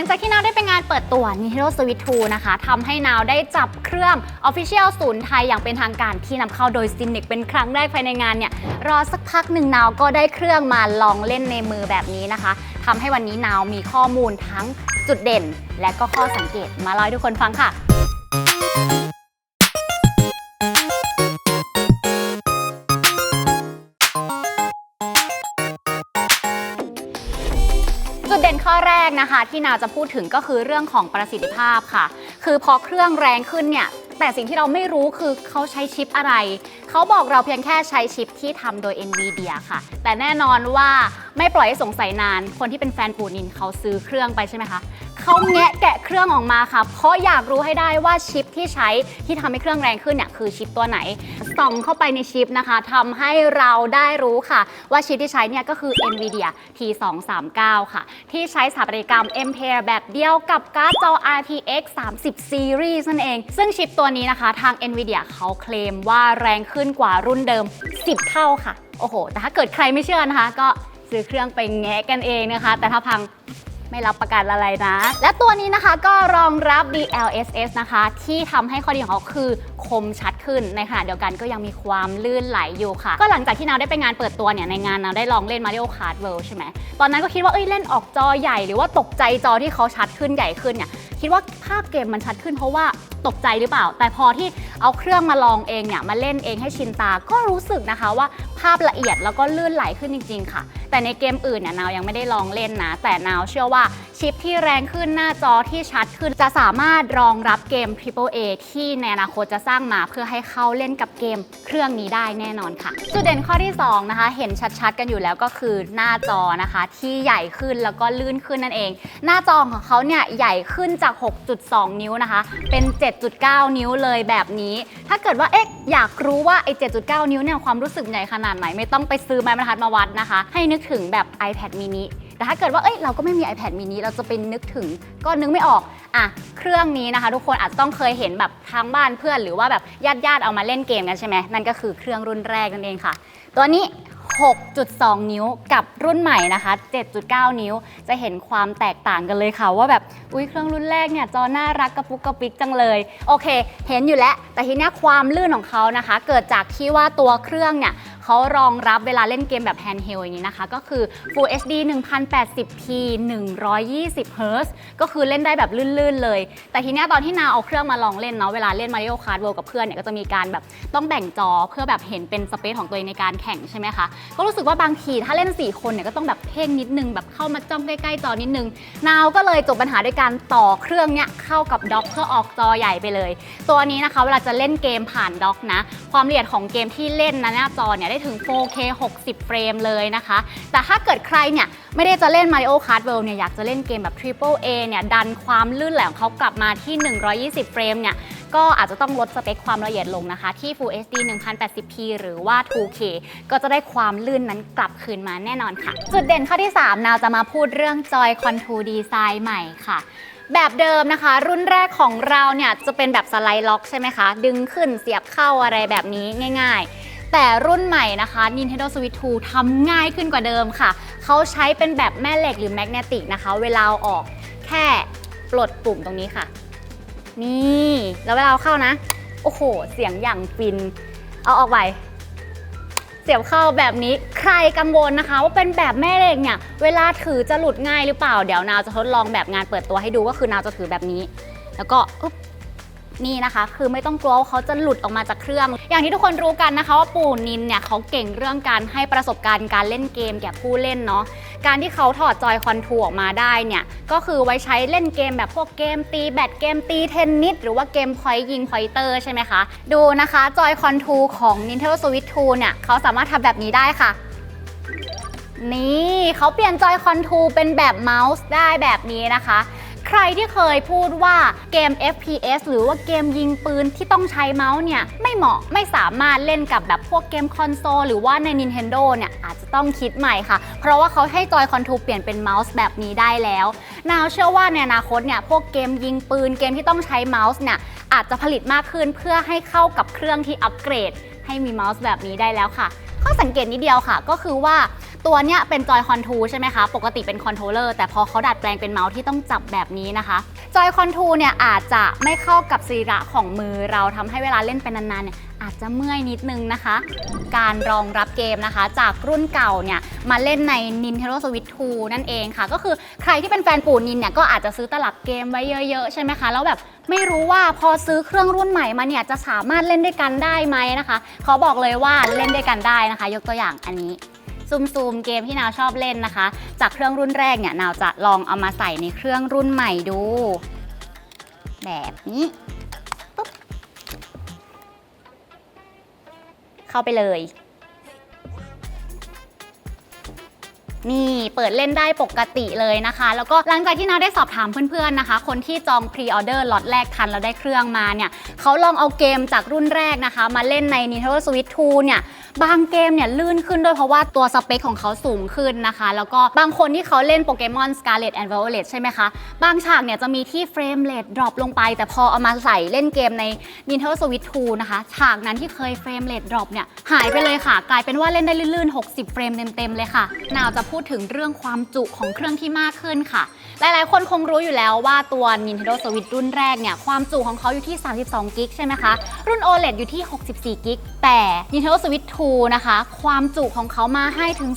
ังจากที่นาวได้ไปงานเปิดตัว Nintendo Switch 2 นะคะทำให้นาวได้จับเครื่อง Official ศูนย์ไทยอย่างเป็นทางการที่นำเข้าโดย c i n e c เป็นครั้งแรกภายในงานเนี่ย รอสักพักหนึ่งนาวก็ได้เครื่องมาลองเล่นในมือแบบนี้นะคะทำให้วันนี้นาวมีข้อมูลทั้งจุดเด่น และก็ข้อสังเกตมาเล่าให้ทุกคนฟังค่ะ จุดเด่นข้อแรกนะคะ ที่นาจะพูดถึงก็คือเรื่องของประสิทธิภาพค่ะ คือพอเครื่องแรงขึ้นเนี่ยแต่สิ่งที่เราไม่รู้คือเขาใช้ชิปอะไร เขาบอกเราเพียงแค่ใช้ชิปที่ทำโดย NVIDIA ค่ะ แต่แน่นอนว่า ไม่ปล่อยให้สงสัยนาน คนที่เป็นแฟนปูนินเขาซื้อเครื่องไปใช่ไหมคะเขาแงะแกะเครื่องออกมาค่ะ เพราะอยากรู้ให้ได้ว่าชิปที่ใช้ที่ทำให้เครื่องแรงขึ้นเนี่ยคือชิปตัวไหน ส่องเข้าไปในชิปนะคะทำให้เราได้รู้ค่ะ ว่าชิปที่ใช้เนี่ยก็คือ NVIDIA T239 ค่ะ ที่ใช้สถาปัตยกรรม Ampere แบบเดียวกับการ์ดจอ RTX 30 Series นั่นเอง ซึ่งชิปตัวนี้นะคะ ทาง NVIDIA เขาเคลมว่าแรงขึ้นกว่ารุ่นเดิม 10 เท่าค่ะ โอ้โห แต่ถ้าเกิดใครไม่เชื่อนะคะก็ ซื้อเครื่องไปแงะกันเองนะคะ แต่ถ้าพังไม่รับประกันอะไรนะ และตัวนี้นะคะก็รองรับ DLSS นะคะ ที่ทำให้ข้อดีของเขาคือคมชัดขึ้นในขณะเดียวกันก็ยังมีความลื่นไหลอยู่ค่ะ ก็หลังจากที่นาวได้ไปงานเปิดตัวเนี่ย ในงานนาวได้ลองเล่น Mario Kart World ใช่ไหม ตอนนั้นก็คิดว่าเอ้ยเล่นออกจอใหญ่ หรือว่าตกใจจอที่เขาชัดขึ้นใหญ่ขึ้นเนี่ยคิดว่าภาพเกมมันชัดขึ้นเพราะว่าตกใจหรือเปล่า แต่พอที่เอาเครื่องมาลองเองเนี่ยมาเล่นเองให้ชินตาก็รู้สึกนะคะว่าภาพละเอียดแล้วก็ลื่นไหลขึ้นจริง ๆ ค่ะแต่ในเกมอื่นเนี่ยนาวยังไม่ได้ลองเล่นนะ แต่นาวเชื่อว่าชิปที่แรงขึ้นหน้าจอที่ชัดขึ้นจะสามารถรองรับเกม Triple A ที่ในอนาคตจะสร้างมาเพื่อให้เข้าเล่นกับเกมเครื่องนี้ได้แน่นอนค่ะ จุดเด่นข้อที่สองนะคะ เห็นชัดๆ กันอยู่แล้วก็คือหน้าจอนะคะ ที่ใหญ่ขึ้นแล้วก็ลื่นขึ้นนั่นเอง หน้าจอของเขาเนี่ยใหญ่ขึ้นจาก 6.2 นิ้วนะคะ เป็น 7.9 นิ้วเลยแบบนี้ ถ้าเกิดว่าเอ๊ะอยากรู้ว่าไอ้7.9 นิ้วเนี่ยความรู้สึกใหญ่ขนาดไหนไม่ต้องไปซื้อไม้บรรทัดมาวัดนะคะ ให้นึกถึงแบบ iPad mini แต่ถ้าเกิดว่าเอ้ยเราก็ไม่มี iPad mini เราจะไปนึกถึงก็นึกไม่ออกอะเครื่องนี้นะคะ ทุกคนอาจจะต้องเคยเห็นแบบทางบ้านเพื่อน หรือว่าแบบญาติญาติๆเอามาเล่นเกมกันใช่ไหมนั่นก็คือเครื่องรุ่นแรกนั่นเองค่ะ ตัวนี้ 6.2 นิ้วกับรุ่นใหม่นะคะ 7.9 นิ้ว จะเห็นความแตกต่างกันเลยค่ะ ว่าแบบ อุ้ยเครื่องรุ่นแรกเนี่ย จอน่ารักกระปุกกระปิกจังเลย โอเค เห็นอยู่แล้ว แต่ทีเนี้ยความลื่นของเขานะคะ เกิดจากที่ว่าตัวเครื่องเนี่ย เขารองรับเวลาเล่นเกมแบบแฮนด์เฮลอย่างนี้นะคะ ก็คือ Full HD 1080p 120 Hz ก็คือเล่นได้แบบลื่นๆเลย แต่ทีเนี้ยตอนที่นาเอาเครื่องมาลองเล่นเนาะเวลาเล่น Mario Kart World กับเพื่อนเนี่ยก็จะมีการแบบต้องแบ่งจอเพื่อแบบเห็นเป็นสเปซของตัวเองในการแข่งใช่ไหมคะ ก็รู้สึกว่าบางทีถ้าเล่น 4 คนเนี่ยก็ต้องแบบเพ่งนิดนึงแบบเข้ามาจ้องใกล้ๆจอนิดนึงนาวก็เลยจบปัญหาด้วยการต่อเครื่องเนี่ยเข้ากับด็อกเพื่อออกจอใหญ่ไปเลย ตัวนี้นะคะเวลาจะเล่นเกมผ่านด็อกนะ ความละเอียดของเกมที่เล่นนะหน้าจอเนี่ยได้ถึง 4K 60 เฟรมเลยนะคะ แต่ถ้าเกิดใครเนี่ยไม่ได้จะเล่น Mario Kart World เนี่ยอยากจะเล่นเกมแบบ Triple A เนี่ยดันความลื่นไหลของเขากลับมาที่ 120 เฟรมเนี่ยก็อาจจะต้องลดสเปคความละเอียดลงนะคะ ที่ Full HD 1080p หรือว่า 2K ก็จะได้ความลื่นนั้นกลับคืนมาแน่นอนค่ะ จุดเด่นข้อที่ 3 นาวจะมาพูดเรื่อง Joy Contour Design ใหม่ค่ะแบบเดิมนะคะ รุ่นแรกของเราเนี่ยจะเป็นแบบสไลด์ล็อกใช่ไหมคะ ดึงขึ้นเสียบเข้าอะไรแบบนี้ง่าย ๆ แต่รุ่นใหม่นะคะ Nintendo Switch 2ทำง่ายขึ้นกว่าเดิมค่ะ เขาใช้เป็นแบบแม่เหล็กหรือแมกเนติกนะคะ เวลาออกแค่ปลดปุ่มตรงนี้ค่ะ นี่แล้วเวลาเข้านะ โอ้โห เสียงอย่างฟิน เอาออกไปเสียบเข้าแบบนี้ใครกังวลนะคะ ว่าเป็นแบบแม่เหล็กเนี่ย เวลาถือจะหลุดง่ายหรือเปล่า เดี๋ยวนาวจะทดลองแบบงานเปิดตัวให้ดูก็คือนาวจะถือแบบนี้ แล้วก็ นี่นะคะ คือไม่ต้องกลัวว่าเขาจะหลุดออกมาจากเครื่อง อย่างที่ทุกคนรู้กันนะคะว่าปู่นินเนี่ยเขาเก่งเรื่องการให้ประสบการณ์การเล่นเกมแก่ผู้เล่นเนาะการที่เขาถอดจอยคอนทูออกมาได้เนี่ยก็คือไว้ใช้เล่นเกมแบบพวกเกมตีแบดเกมตีเทนนิสหรือว่าเกมพอยยิงพอยเตอร์ใช่ไหมคะ ดูนะคะจอยคอนทูของ Nintendo Switch 2เนี่ยเขาสามารถทำแบบนี้ได้ค่ะนี่เขาเปลี่ยนจอยคอนทูเป็นแบบเมาส์ได้แบบนี้นะคะ ใครที่เคยพูดว่าเกม FPS หรือว่าเกมยิงปืนที่ต้องใช้เมาส์เนี่ย ไม่เหมาะไม่สามารถเล่นกับแบบพวกเกมคอนโซลหรือว่าใน Nintendo เนี่ยอาจจะต้องคิดใหม่ค่ะ เพราะว่าเขาให้จอยคอนทูเปลี่ยนเป็นเมาส์แบบนี้ได้แล้ว นาวเชื่อว่าในอนาคตเนี่ยพวกเกมยิงปืนเกมที่ต้องใช้เมาส์เนี่ยอาจจะผลิตมากขึ้นเพื่อให้เข้ากับเครื่องที่อัปเกรด ให้มีเมาส์แบบนี้ได้แล้วค่ะ ข้อสังเกตนิดเดียวค่ะ ก็คือว่า ตัวเนี้ยเป็นจอยคอนทูใช่ไหมคะ ปกติเป็นคอนโทรลเลอร์แต่พอเขาดัดแปลงเป็นเมาส์ที่ต้องจับแบบนี้นะคะ จอยคอนทูเนี่ยอาจจะไม่เข้ากับสรีระของมือเราทำให้เวลาเล่นไปนานๆเนี่ยอาจจะเมื่อยนิดนึงนะคะ การรองรับเกมนะคะ จากรุ่นเก่าเนี่ยมาเล่นใน Nintendo Switch 2 นั่นเองค่ะ ก็คือใครที่เป็นแฟนปู่นินเนี่ยก็อาจจะซื้อตลับเกมไว้เยอะๆ ใช่ไหมคะ แล้วแบบไม่รู้ว่าพอซื้อเครื่องรุ่นใหม่มาเนี่ยจะสามารถเล่นด้วยกันได้ไหมนะคะขอบอกเลยว่าเล่นด้วยกันได้นะคะ ยกตัวอย่างอันนี้ ซูมซูมเกมที่นาวชอบเล่นนะคะ จากเครื่องรุ่นแรกเนี่ยนาวจะลองเอามาใส่ในเครื่องรุ่นใหม่ดู แบบนี้ปุ๊บเข้าไปเลย นี่เปิดเล่นได้ปกติเลยนะคะ แล้วก็หลังจากที่นาได้สอบถามเพื่อนๆนะคะ คนที่จองพรีออเดอร์ล็อตแรกทันแล้วได้เครื่องมาเนี่ยเขาลองเอาเกมจากรุ่นแรกนะคะ มาเล่นใน Nintendo Switch 2 เนี่ย บางเกมเนี่ยลื่นขึ้นด้วยเพราะว่าตัวสเปคของเขาสูงขึ้นนะคะ แล้วก็บางคนที่เขาเล่นโปเกมอน Scarlet and Violet ใช่ไหมคะ บางฉากเนี่ยจะมีที่เฟรมเรทดรอปลงไป แต่พอเอามาใส่เล่นเกมใน Nintendo Switch 2 นะคะ ฉากนั้นที่เคยเฟรมเรทดรอปเนี่ยหายไปเลยค่ะ กลายเป็นว่าเล่นได้ลื่นๆ 60 เฟรมเต็มๆเลยค่ะนาวจะพูดถึงเรื่องความจุของเครื่องที่มากขึ้นค่ะ หลายๆ คนคงรู้อยู่แล้วว่าตัว Nintendo Switch รุ่นแรกเนี่ยความจุของเขาอยู่ที่ 32 กิกใช่ไหมคะ รุ่น OLED อยู่ที่ 64 กิกแต่ Nintendo Switch 2นะคะ ความจุของเขามาให้ถึง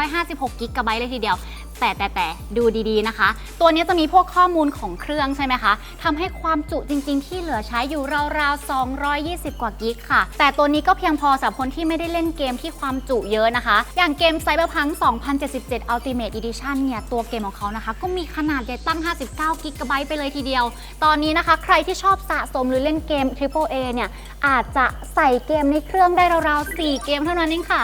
256กิกะไบต์เลยทีเดียว แต่แต่แต่ดูดีๆนะคะ ตัวนี้จะมีพวกข้อมูลของเครื่องใช่ไหมคะทำให้ความจุจริง ๆ ที่เหลือใช้อยู่ราวๆ 220 กว่ากิกค่ะ แต่ตัวนี้ก็เพียงพอสำหรับคนที่ไม่ได้เล่นเกมที่ความจุเยอะนะคะ อย่างเกม Cyberpunk 2077 Ultimate Edition เนี่ยตัวเกมของเขานะคะ ก็มีขนาดใหญ่ตั้ง 59 กิกะไบต์ไปเลยทีเดียว ตอนนี้นะคะใครที่ชอบสะสมหรือเล่นเกม AAA เนี่ยอาจจะใส่เกมในเครื่องได้ราวๆ 4 เกมเท่านั้นเองค่ะ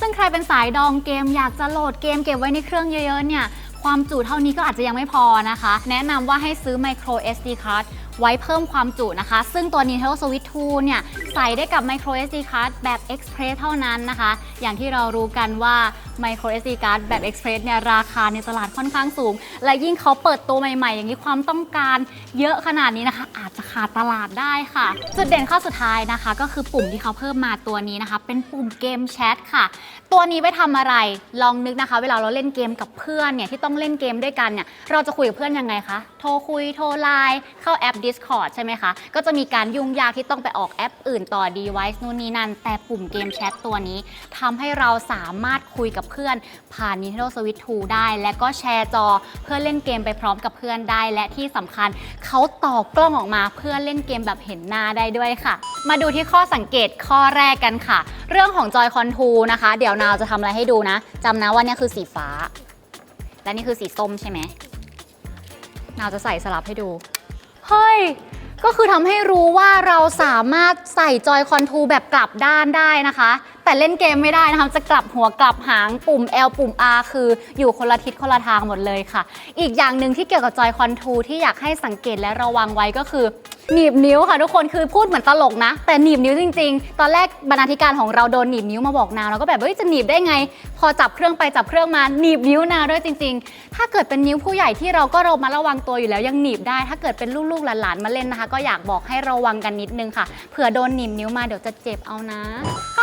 ซึ่งใครเป็นสายดองเกมอยากจะโหลดเกมเก็บไว้ในเครื่องเยอะๆเนี่ยความจุเท่านี้ก็อาจจะยังไม่พอนะคะ แนะนำว่าให้ซื้อ micro SD card ไว้เพิ่มความจุนะคะ ซึ่งตัว Nintendo Switch 2 เนี่ย ใส่ได้กับ micro SD card แบบ Express เท่านั้นนะคะ อย่างที่เรารู้กันว่า micro SD card แบบ Express เนี่ย ราคาในตลาดค่อนข้างสูง และยิ่งเขาเปิดตัวใหม่ ๆ อย่างนี้ความต้องการเยอะขนาดนี้นะคะ อาจจะขาดตลาดได้ค่ะ จุดเด่นข้อสุดท้ายนะคะ ก็คือปุ่มที่เขาเพิ่มมาตัวนี้นะคะ เป็นปุ่มเกมแชทค่ะ ตัวนี้ไว้ทำอะไรลองนึกนะคะ เวลาเราเล่นเกมกับเพื่อนเนี่ยที่ต้องเล่นเกมด้วยกันเนี่ยเราจะคุยกับเพื่อนยังไงคะโทรคุยโทรไลน์เข้าแอป Discord ใช่ไหมคะ ก็จะมีการยุ่งยากที่ต้องไปออกแอปอื่นต่อ device นู่นนี่นั่น แต่ปุ่มเกมแชทตัวนี้ทำให้เราสามารถคุยกับเพื่อนผ่าน Nintendo Switch 2 ได้ และก็แชร์จอเพื่อเล่นเกมไปพร้อมกับเพื่อนได้ และที่สำคัญเขาต่อกล้องออกมาเพื่อเล่นเกมแบบเห็นหน้าได้ด้วยค่ะ มาดูที่ข้อสังเกตข้อแรกกันค่ะ เรื่องของจอยคอนทูนะคะ เดี๋ยวนาวจะทำอะไรให้ดูนะจำนะว่านี่คือสีฟ้า และนี่คือสีส้มใช่ไหมนาวจะใส่สลับให้ดู เฮ้ย ก็คือทำให้รู้ว่าเราสามารถใส่จอยคอนทูแบบกลับด้านได้นะคะ แต่เล่นเกมไม่ได้นะคะ จะกลับหัวกลับหางปุ่ม L ปุ่ม R คืออยู่คนละทิศคนละทางหมดเลยค่ะ อีกอย่างหนึ่งที่เกี่ยวกับจอยคอนทูที่อยากให้สังเกตและระวังไว้ก็คือ หนีบนิ้วค่ะทุกคนคือพูดเหมือนตลกนะ แต่หนีบนิ้วจริง ๆ ตอนแรกบรรณาธิการของเราโดนหนีบนิ้วมาบอกนาวเราก็แบบเฮ้ยจะหนีบได้ไง พอจับเครื่องไปจับเครื่องมาหนีบนิ้วนาวด้วยจริง ๆ ถ้าเกิดเป็นนิ้วผู้ใหญ่ที่เราก็เรามาระวังตัวอยู่แล้วยังหนีบได้ ถ้าเกิดเป็นลูกๆหลานๆมาเล่นนะคะ ก็อยากบอกให้ระวังกันนิดนึงค่ะเผื่อโดนหนีบนิ้วมาเดี๋ยวจะเจ็บเอานะ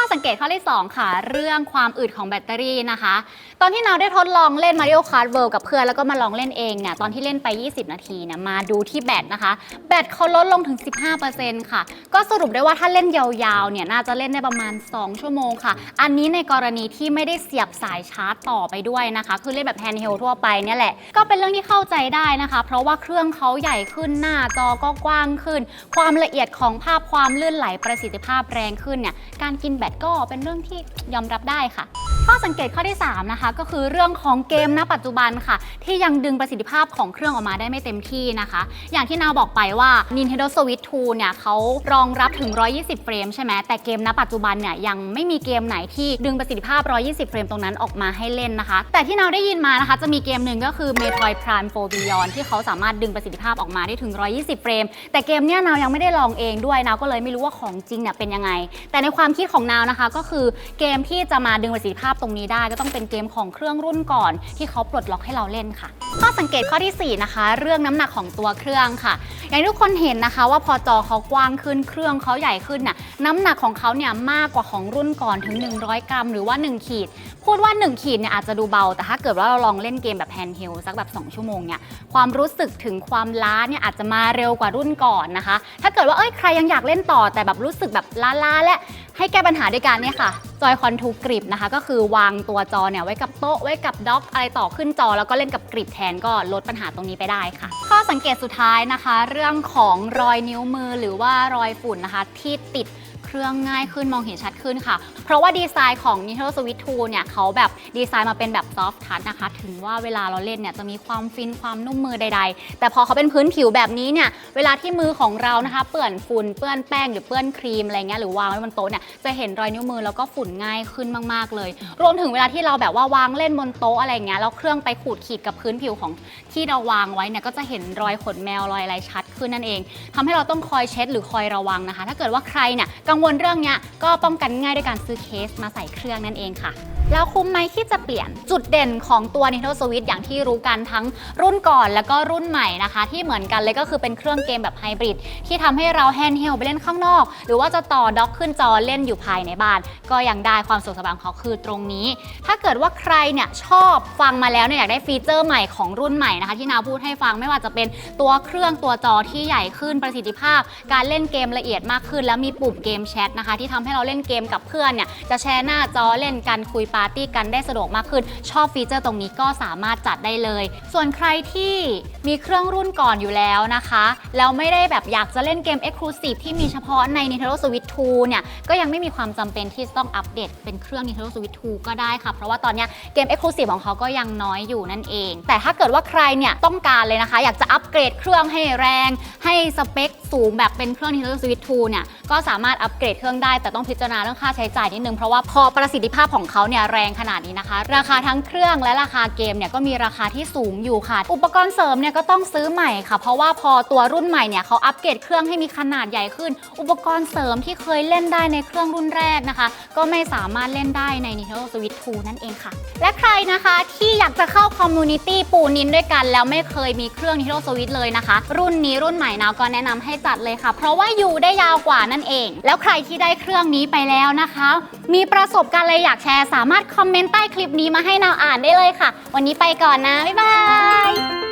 อสังเกตข้อที่สองค่ะ เรื่องความอึดของแบตเตอรี่นะคะ ตอนที่นาวได้ทดลองเล่น Mario Kart World กับเพื่อนแล้วก็มาลองเล่นเองเนี่ยตอนที่เล่นไป 20 นาทีเนี่ยมาดูที่แบตนะคะ แบตเขาลดลงถึง 15%ค่ะ ก็สรุปได้ว่าถ้าเล่นยาวๆเนี่ยน่าจะเล่นได้ประมาณ 2 ชั่วโมงค่ะ อันนี้ในกรณีที่ไม่ได้เสียบสายชาร์จต่อไปด้วยนะคะ คือเล่นแบบแฮนด์เฮลทั่วไปเนี่ยแหละก็เป็นเรื่องที่เข้าใจได้นะคะ เพราะว่าเครื่องเขาใหญ่ขึ้นหน้าจอก็กว้างขึ้น ความละเอียดของภาพความลื่นไหลประสิทธิภาพแรงขึ้นเนี่ยการกินแบตก็เป็นเรื่องที่ยอมรับได้ค่ะ ข้อสังเกตข้อที่ 3 นะคะ ก็คือเรื่องของเกมณปัจจุบันค่ะ ที่ยังดึงประสิทธิภาพของเครื่องออกมาได้ไม่เต็มที่นะคะ อย่างที่นาวบอกไปว่า Nintendo Switch 2 เนี่ยเขารองรับถึง 120 เฟรมใช่ไหมแต่เกมณปัจจุบันเนี่ยยังไม่มีเกมไหนที่ดึงประสิทธิภาพ 120 เฟรมตรงนั้นออกมาให้เล่นนะคะ แต่ที่นาวได้ยินมานะคะจะมีเกมหนึ่งก็คือ Metroid Prime 4 Beyond ที่เขาสามารถดึงประสิทธิภาพออกมาได้ถึง 120 เฟรม แต่เกมเนี่ยนาวยังไม่ได้ลองเองด้วยนาวก็เลยไม่รู้ว่าของจริงเนี่ยเป็นยังไง แต่ในความคิดของนาวนะคะ ก็คือเกมที่จะมาดึงประสิทธิภาพตรงนี้ได้ ก็ต้องเป็นเกมของเครื่องรุ่นก่อน ที่เขาปลดล็อกให้เราเล่นค่ะข้อสังเกตข้อทีสี่4 นะคะ เรื่องน้ำหนักของตัวเครื่องค่ะ อย่างที่ทุกคนเห็นนะคะว่าพอจอเขากว้างขึ้นเครื่องเขาใหญ่ขึ้นน่ะน้ำหนักของเขาเนี่ยมากกว่าของรุ่นก่อนถึง 100 กรัม หรือว่า 1 ขีด พูดว่า 1 ขีดเนี่ยอาจจะดูเบา แต่ถ้าเกิดว่าเราลองเล่นเกมแบบแฮนด์เฮลสักแบบ 2 ชั่วโมงเนี่ยความรู้สึกถึงความล้าเนี่ยอาจจะมาเร็วกว่ารุ่นก่อนนะคะ ถ้าเกิดว่าเอ้ยใครยังอยากเล่นต่อแต่แบบรู้สึกแบบล้าๆและ ให้แก้ปัญหาด้วยการเนี่ยค่ะจอยคอนทูกริปนะคะ ก็คือวางตัวจอเนี่ยไว้กับโต๊ะไว้กับด็อกอะไรต่อขึ้นจอ แล้วก็เล่นกับกริปแทนก็ลดปัญหาตรงนี้ไปได้ค่ะ ข้อสังเกตสุดท้ายนะคะ เรื่องของรอยนิ้วมือหรือว่ารอยฝุ่นนะคะที่ติด รื่องง่ายขึ้นมองเห็นชัดขึ้นค่ะ เพราะว่าดีไซน์ของ Nintendo Switch 2 เนี่ยเขาแบบดีไซน์มาเป็นแบบ soft touch นะคะ ถึงว่าเวลาเราเล่นเนี่ยจะมีความฟินความนุ่มมือใด ๆ แต่พอเขาเป็นพื้นผิวแบบนี้เนี่ยเวลาที่มือของเรานะคะ เปื้อนฝุ่นเปื้อนแป้งหรือเปื้อนครีมอะไรเงี้ยหรือวางไว้บนโต๊ะเนี่ยจะเห็นรอยนิ้วมือแล้วก็ฝุ่นง่ายขึ้นมาก ๆ เลย รวมถึงเวลาที่เราแบบว่าวางเล่นบนโต๊ะอะไรเงี้ยแล้วเครื่องไปขูดขีดกับพื้นผิวของที่เราวางไว้เนี่ยก็จะเห็นรอยขนแมวรอยอะไรชัดขึ้นนั่นเองทำให้เราต้องคอยเช็ดหรือคอยระวังนะคะ ถ้าเกิดว่าใครเนี่ยกังววลเรื่องเนี้ยก็ป้องกันง่ายด้วยการซื้อเคสมาใส่เครื่องนั่นเองค่ะ แล้วคุ้มไหมที่จะเปลี่ยนจุดเด่นของตัว Nintendo Switch อย่างที่รู้กันทั้งรุ่นก่อนแล้วก็รุ่นใหม่นะคะ ที่เหมือนกันเลยก็คือเป็นเครื่องเกมแบบไฮบริดที่ทำให้เราแฮนด์เฮลไปเล่นข้างนอก หรือว่าจะต่อด็อกขึ้นจอเล่นอยู่ภายในบ้าน ก็ยังได้ความสะดวกสบายของเขาคือตรงนี้ ถ้าเกิดว่าใครเนี่ยชอบฟังมาแล้วเนี่ยอยากได้ฟีเจอร์ใหม่ของรุ่นใหม่นะคะที่นาพูดให้ฟังไม่ว่าจะเป็นตัวเครื่องตัวจอที่ใหญ่ขึ้นประสิทธิภาพ การเล่นเกมละเอียดมากขึ้น แล้วมีปุ่มเกมแชทนะคะที่ทำให้เราเล่นเกมกับเพื่อนเนี่ยจะแชร์หน้าจอเล่นกันคุยปาร์ตี้กันได้สะดวกมากขึ้น ชอบฟีเจอร์ตรงนี้ก็สามารถจัดได้เลย ส่วนใครที่มีเครื่องรุ่นก่อนอยู่แล้วนะคะ แล้วไม่ได้แบบอยากจะเล่นเกม Exclusive ที่มีเฉพาะใน Nintendo Switch 2 เนี่ย ก็ยังไม่มีความจำเป็นที่จะต้องอัปเดตเป็นเครื่อง Nintendo Switch 2 ก็ได้ค่ะ เพราะว่าตอนนี้เกม Exclusive ของเขาก็ยังน้อยอยู่นั่นเอง แต่ถ้าเกิดว่าใครเนี่ยต้องการเลยนะคะ อยากจะอัปเกรดเครื่องให้แรง ให้สเปคสูงแบบเป็นเครื่อง Nintendo Switch 2 เนี่ย ก็สามารถอัปเกรดเครื่องได้ แต่ต้องพิจารณาเรื่องค่าใช้จ่ายนิดนึง เพราะว่าพอประสิทธิภาพของเขาเนี่ยแรงขนาดนี้นะคะ ราคาทั้งเครื่องและราคาเกมเนี่ยก็มีราคาที่สูงอยู่ค่ะ อุปกรณ์เสริมเนี่ยก็ต้องซื้อใหม่ค่ะ เพราะว่าพอตัวรุ่นใหม่เนี่ยเขาอัปเกรดเครื่องให้มีขนาดใหญ่ขึ้น อุปกรณ์เสริมที่เคยเล่นได้ในเครื่องรุ่นแรกนะคะ ก็ไม่สามารถเล่นได้ใน Nintendo Switch 2 นั่นเองค่ะ และใครนะคะที่อยากจะเข้าคอมมูนิตี้ปูนินด้วยกัน แล้วไม่เคยมีเครื่อง Nintendo Switch เลยนะคะ รุ่นนี้รุ่นใหม่นาวก็แนะนำให้จัดเลยค่ะ เพราะว่าอยู่ได้ยาวกว่านั่นเอง แล้วใครที่ได้เครื่องนี้ไปแล้วนะคะ มีประสบการณ์อะไรอยากแชร์สามารถคอมเมนต์ใต้คลิปนี้มาให้นาวอ่านได้เลยค่ะ วันนี้ไปก่อนนะ บ๊ายบาย